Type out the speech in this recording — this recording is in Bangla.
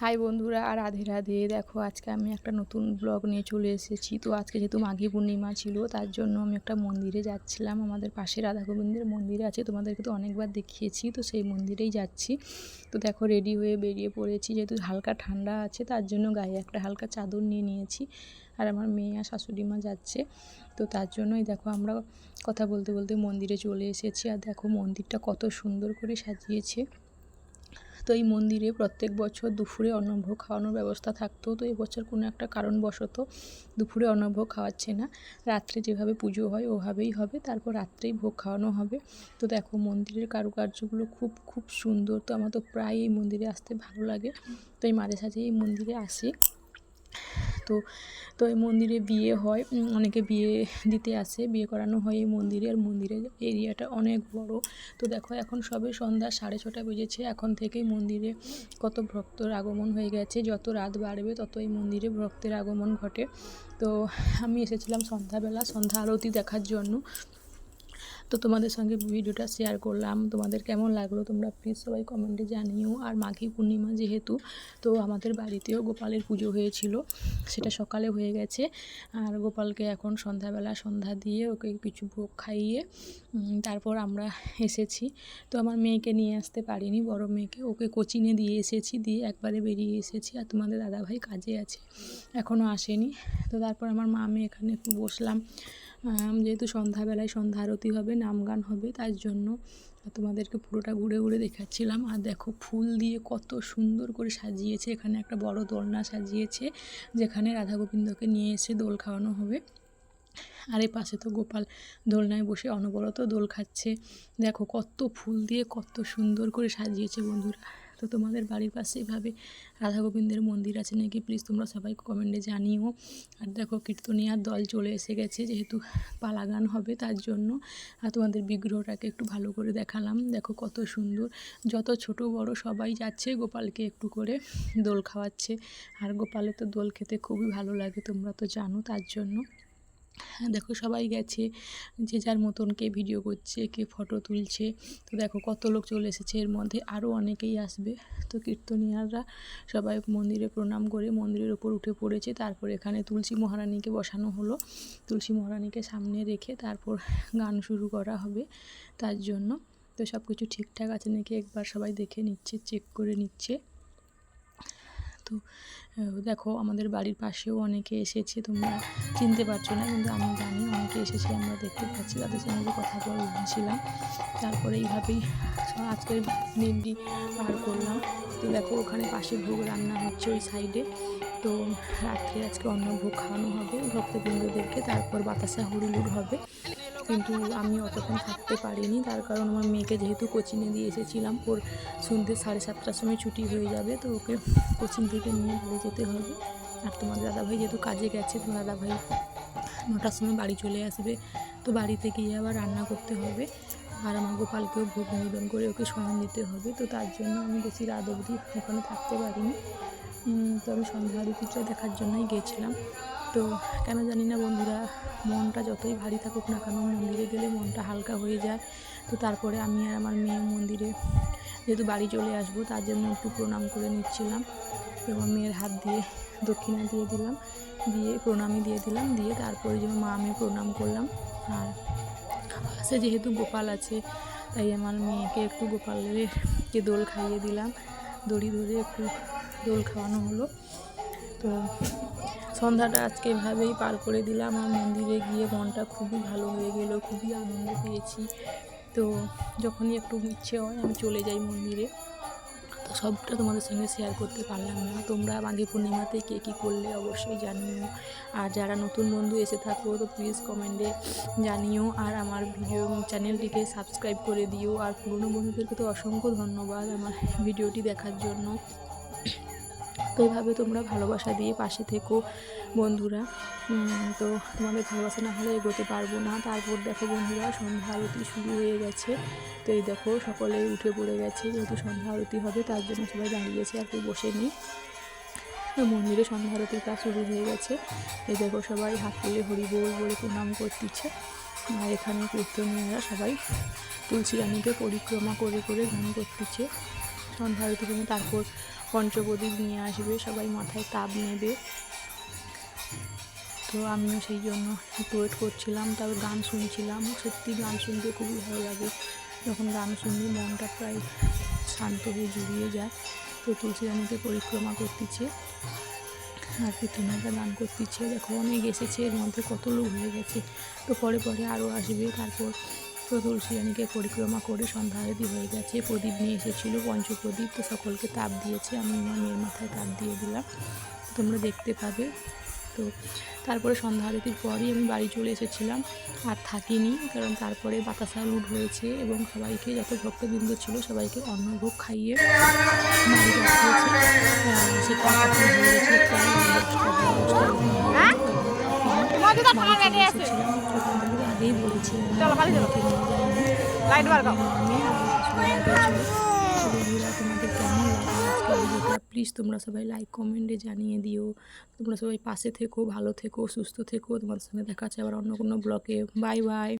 হাই বন্ধুরা, আর রাধে রাধে। দেখো, আজকে আমি একটা নতুন ব্লগ নিয়ে চলে এসেছি। তো আজকে যেহেতু মাঘী পূর্ণিমা ছিল, তার জন্য আমি একটা মন্দিরে যাচ্ছিলাম। আমাদের পাশে রাধা গোবিন্দের মন্দির আছে, তোমাদেরকে তো অনেকবার দেখিয়েছি, তো সেই মন্দিরেই যাচ্ছি। তো দেখো রেডি হয়ে বেরিয়ে পড়েছি। যেহেতু হালকা ঠান্ডা আছে, তার জন্য গায়ে একটা হালকা চাদর নিয়ে নিয়েছি। আর আমার মেয়ে আর শাশুড়ি মা যাচ্ছে, তো তার জন্যই দেখো, আমরা কথা বলতে বলতে মন্দিরে চলে এসেছি। আর দেখো, মন্দিরটা কত সুন্দর করে সাজিয়েছে। তো এই মন্দিরে প্রত্যেক বছর দুপুরে অন্নভোগ খাওয়ানোর ব্যবস্থা থাকতো। তো এবছর কোনো একটা কারণবশত দুপুরে অন্নভোগ খাওয়াচ্ছে না। রাত্রে যেভাবে পুজো হয়, ওভাবেই হবে। তারপর রাত্রেই ভোগ খাওয়ানো হবে। তো দেখো, মন্দিরের কারুকার্যগুলো খুব খুব সুন্দর। তো আমার তো প্রায় এই মন্দিরে আসতে ভালো লাগে। তো এই মাঝে সাঝে এই মন্দিরে আসি। তো তো এই মন্দিরে বিয়ে হয় অনেকে বিয়ে দিতে আসে, বিয়ে করানো হয় এই মন্দিরে। আর মন্দিরের এরিয়াটা অনেক বড়। তো দেখো, এখন সবে সন্ধ্যা সাড়ে ছটা বেজেছে। এখন থেকেই মন্দিরে কত ভক্তর আগমন হয়ে গেছে। যত রাত বাড়বে, তত এই মন্দিরে ভক্তের আগমন ঘটে। তো আমি এসেছিলাম সন্ধ্যাবেলা সন্ধ্যা আরতি দেখার জন্য। তো তোমাদের সঙ্গে ভিডিওটা শেয়ার করলাম। তোমাদের কেমন লাগল তোমরা প্লিজ সবাই কমেন্টে জানিও। আর মাঘী পূর্ণিমা যেহেতু, তো আমাদের বাড়িতেও গোপালের পুজো হয়েছিল, সেটা সকালে হয়ে গেছে। আর গোপালকে এখন সন্ধ্যাবেলা সন্ধ্যা দিয়ে ওকে কিছু ভোগ খাইয়ে তারপর আমরা এসেছি। তো আমার মেয়েকে নিয়ে আসতে পারিনি, বড় মেয়েকে। ওকে কোচিংয়ে দিয়ে এসেছি, দিয়ে একবারে বেরিয়ে এসেছি। আর তোমাদের দাদাভাই কাজে আছে এখনও আসেনি। তো তারপর আমার মা, আমি এখানে একটু বসলাম। যেহেতু সন্ধ্যাবেলায় সন্ধ্যা আরতি হবে, নাম গান হবে, তার জন্য তোমাদেরকে পুরোটা ঘুরে ঘুরে দেখাচ্ছিলাম। আর দেখো ফুল দিয়ে কত সুন্দর করে সাজিয়েছে, এখানে একটা বড় দোলনা সাজিয়েছে, যেখানে রাধা গোবিন্দকে নিয়ে এসে দোল খাওয়ানো হবে। আর এই পাশে তো গোপাল দোলনায় বসে অনবরত দোল খাচ্ছে। দেখো কত ফুল দিয়ে কত সুন্দর করে সাজিয়েছে বন্ধুরা। তো তোমাদের বাড়ির পাশে এভাবে রাধা গোবিন্দের মন্দির আছে নাকি? প্লিজ তোমরা সবাই কমেন্টে জানিও। আর দেখো, কীর্তনিয়ার দল চলে এসে গেছে, যেহেতু পালা গান হবে তার জন্য। আর তোমাদের বিগ্রহটাকে একটু ভালো করে দেখালাম। দেখো কত সুন্দর। যত ছোট বড় সবাই যাচ্ছে, গোপালকে একটু করে দোল খাওয়াচ্ছে। আর গোপালের তো দোল খেতে খুবই ভালো লাগে, তোমরা তো জানো তার জন্য। দেখো সবাই গেছে, যে যার মতন কে ভিডিও করছে, কে ফটো তুলছে। তো দেখো কত লোক চলে এসেছে, এর মধ্যে আরও অনেকেই আসবে। তো কীর্তনিয়াররা সবাই মন্দিরে প্রণাম করে মন্দিরের ওপর উঠে পড়েছে। তারপর এখানে তুলসী মহারানীকে বসানো হলো। তুলসী মহারানীকে সামনে রেখে তারপর গান শুরু করা হবে তার জন্য। তো সব কিছু ঠিকঠাক আছে নাকি একবার সবাই দেখে নিচ্ছে চেক করে নিচ্ছে। তো দেখো আমাদের বাড়ির পাশেও অনেকে এসেছে, তোমরা চিনতে পারছ না, কিন্তু আমি জানি অনেকে এসেছে, আমরা দেখতে পাচ্ছি, তাদের সঙ্গে কথা বলছিলাম তারপরে এইভাবেই আজকের দিনটি পার করলাম। তো দেখো ওখানে পাশে ভোগ রান্না হচ্ছে ওই সাইডে তো রাত্রে আজকে অন্য ভোগ খাওয়ানো হবে ভক্তবৃন্দদেরকে, তারপর বাতাসা হুড়ুলুড় হবে। কিন্তু আমি অতক্ষণ থাকতে পারিনি। তার কারণ আমার মেয়েকে যেহেতু কোচিংয়ে দিয়ে এসেছিলাম, ওর সন্ধ্যে সাড়ে সাতটার সময় ছুটি হয়ে যাবে, তো ওকে কোচিং থেকে নিয়ে বাড়ি যেতে হবে। আর তোমার দাদাভাই যেহেতু কাজে গেছে, তোমার দাদাভাই নটার সময় বাড়ি চলে আসবে, তো বাড়িতে গিয়ে আবার রান্না করতে হবে। আর আমার গোপালকেও ভোগ নিবেদন করে ওকে শয়ন দিতে হবে, তো তার জন্য আমি বেশি রাত অবধি ওখানে থাকতে পারিনি। তো আমি সন্ধ্যা দেখার জন্যই গিয়েছিলাম তো কেন জানি না বন্ধুরা, মনটা যতই ভারী থাকুক না কেন মন্দিরে গেলে মনটা হালকা হয়ে যায়। তো তারপরে আমি আর আমার মেয়ে মন্দিরে যেহেতু বাড়ি চলে আসব, তার জন্য একটু প্রণাম করে নিচ্ছিলাম এবং মেয়ের হাত দিয়ে দক্ষিণা দিয়ে দিলাম, দিয়ে প্রণামই দিয়ে দিলাম, দিয়ে তারপরে যেন মা আমি প্রণাম করলাম। আর পাশে যেহেতু গোপাল আছে, তাই আমার মেয়েকে একটু গোপালেরকে দোল খাইয়ে দিলাম, দড়ি ধরে একটু দোল খাওয়ানো হলো। তো সন্ধ্যাটা আজকে এভাবেই পার করে দিলাম। আর মন্দিরে গিয়ে মনটা খুবই ভালো হয়ে গেল, খুবই আনন্দ পেয়েছি। তো যখনই একটু ইচ্ছে হয়, আমি চলে যাই মন্দিরে। তো সবটা তোমাদের সঙ্গে শেয়ার করতে পারলাম না। তোমরা মাঘী পূর্ণিমাতে কে কী করলে অবশ্যই জানিও। আর যারা নতুন বন্ধু এসে থাকো, তো প্লিজ কমেন্টে জানিও। আর আমার ভিডিও চ্যানেলটিকে সাবস্ক্রাইব করে দিও। আর পুরনো বন্ধুদেরকে তো অসংখ্য ধন্যবাদ আমার ভিডিওটি দেখার জন্য। তো এইভাবে তোমরা ভালোবাসা দিয়ে পাশে থেকো, বন্ধুরা। তো তোমাদের ভালোবাসা না হলে এগোতে পারব না। তারপর দেখো বন্ধুরা, সন্ধ্যা আরতি শুরু হয়ে গেছে। তো এই দেখো সকলে উঠে পড়ে গেছে, যেহেতু সন্ধ্যা আরতি হবে, তার জন্য সবাই দাঁড়িয়েছে আর কেউ বসে নেই। মন্দিরে সন্ধ্যা আরতির কাজ শুরু হয়ে গেছে। এই দেখো সবাই হাত তুলে হরি বল বলে প্রণাম করতেছে। আর এখানে কীর্তনীয়রা সবাই তুলসী রানীকে পরিক্রমা করে করে গান করতেছে। সন্ধ্যা আরতি তারপর পঞ্চপ্রদীপ নিয়ে আসবে, সবাই মাথায় তাপ নেবে। তো আমিও সেই জন্য একটু ওয়েট করছিলাম, তারপর গান শুনছিলাম। সত্যি গান শুনতে খুবই ভালো লাগে। যখন গান শুনি মনটা প্রায় শান্ত হয়ে জুড়িয়ে যায়। তো তুলসী রানীকে পরিক্রমা করতেছে, আর কীর্তনাটা গান করতেছে। দেখো অনেক এসেছে, এর মধ্যে কত লোক হয়ে গেছে। তো পরে পরে আরও আসবে, তারপর তো তুলসী রানীকে পরিক্রমা করে সন্ধ্যা আরতি হয়ে গেছে। প্রদীপ নিয়ে এসেছিল পঞ্চপ্রদীপ তো সকলকে তাপ দিয়েছে। আমি আমার মেয়ের মাথায় তাপ দিয়ে দিলাম। তোমরা দেখতে পাবে। তো তারপরে সন্ধ্যা আরতির পরই আমি বাড়ি চলে এসেছিলাম। আর থাকিনি কারণ তারপরে বাতাসা লুট হয়েছে এবং সবাইকে যত ভক্তবৃন্দ ছিল সবাইকে অন্নভোগ খাইয়ে বাড়ি পাঠিয়েছে। সেটা প্রায় আগেই তোমাদের কেমন আজকে ভিডিওটা? প্লিজ তোমরা সবাই লাইক কমেন্টে জানিয়ে দিও। তোমরা সবাই পাশে থেকো ভালো থেকো সুস্থ থেকো। তোমাদের সঙ্গে দেখা আছে আবার অন্য কোনো ব্লকে বাই বাই